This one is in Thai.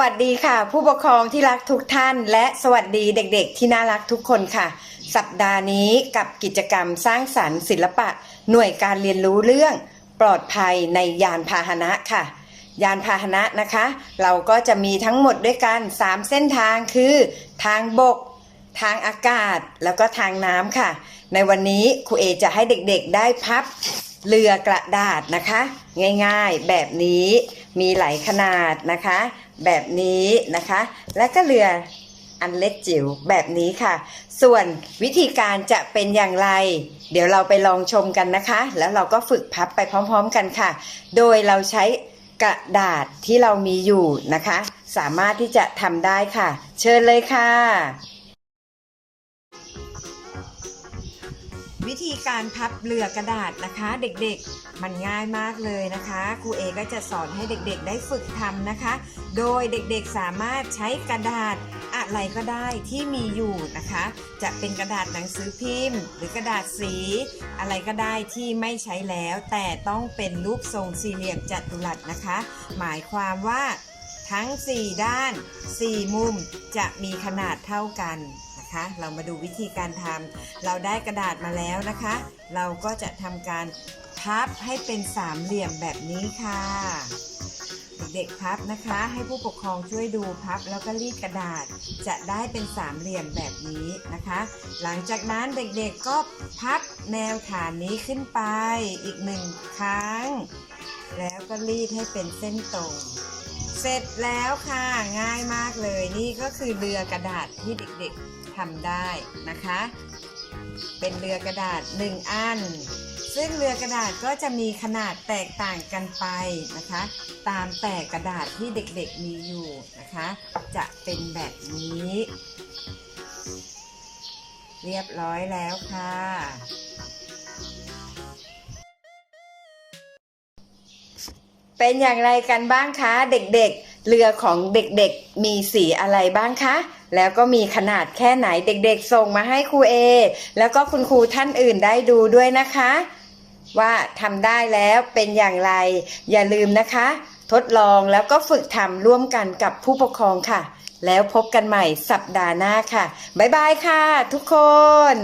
วัสดีค่ะ ผู้ปกครองที่รักทุกท่าน และสวัสดีเด็กๆ ที่น่ารักทุกคนค่ะ สัปดาห์นี้กับกิจกรรมสร้างสรรค์ศิลปะ หน่วยการเรียนรู้เรื่องปลอดภัยในยานพาหนะค่ะ ยานพาหนะนะคะ เราก็จะมีทั้งหมดด้วยกัน 3 เส้นทางคือ ทางบก ทางอากาศแล้วก็ทางน้ำค่ะ ในวันนี้ครูเอจะให้เด็กๆได้พับเรือกระดาษนะคะ ง่ายๆแบบนี้ มีหลายขนาดนะคะ แบบนี้นะคะ และก็เรืออันเล็กจิ๋วแบบนี้ค่ะ ส่วนวิธีการจะเป็นอย่างไร เดี๋ยวเราไปลองชมกันนะคะ แล้วเราก็ฝึกพับไปพร้อมๆกันค่ะ โดยเราใช้กระดาษที่เรามีอยู่นะคะ สามารถที่จะทำได้ค่ะ เชิญเลยค่ะ วิธีการพับเรือกระดาษนะคะ เด็กๆมันง่ายมากเลยนะคะครูเอก็จะสอนให้เด็กๆ ได้ฝึกทำนะคะ โดยเด็กๆสามารถใช้กระดาษอะไรก็ได้ที่มีอยู่นะคะ จะเป็นกระดาษหนังสือพิมพ์ หรือกระดาษสี อะไรก็ได้ที่ไม่ใช้แล้ว แต่ต้องเป็นรูปทรงสี่เหลี่ยมจัตุรัสนะคะ หมายความว่าทั้ง 4 ด้าน 4 มุมจะมีขนาดเท่ากัน นะคะ เรามาดูวิธีการทำเราได้กระดาษมาแล้วนะคะ เราก็จะทำการพับให้เป็นสามเหลี่ยมแบบนี้ค่ะ เด็กๆพับนะคะ ให้ผู้ปกครองช่วยดูพับแล้วก็รีดกระดาษ จะได้เป็นสามเหลี่ยมแบบนี้นะคะ หลังจากนั้นเด็กๆก็พับแนวฐานนี้ขึ้นไปอีกหนึ่งครั้ง แล้วก็รีดให้เป็นเส้นตรง เสร็จแล้วค่ะง่ายมากเลยนี่ก็คือเรือกระดาษที่เด็กๆทำได้นะคะ เป็นเรือกระดาษ 1 อัน ซึ่งเรือกระดาษก็จะมีขนาดแตกต่างกันไปนะคะ ตามแต่กระดาษที่เด็กๆมีอยู่นะคะ จะเป็นแบบนี้ เรียบร้อยแล้วค่ะ เป็นอย่างไรกันบ้างคะเด็กๆ เรือของเด็กๆ มีสีอะไรบ้างคะ แล้วก็มีขนาดแค่ไหนเด็กๆ ส่งมาให้ครูเอ แล้วก็คุณครูท่านอื่นได้ดูด้วยนะคะ ว่าทำได้แล้วเป็นอย่างไร อย่าลืมนะคะ ทดลองแล้วก็ฝึกทำร่วมกันกับผู้ปกครองค่ะ แล้วพบกันใหม่สัปดาห์หน้าค่ะ บ๊ายบายค่ะทุกคน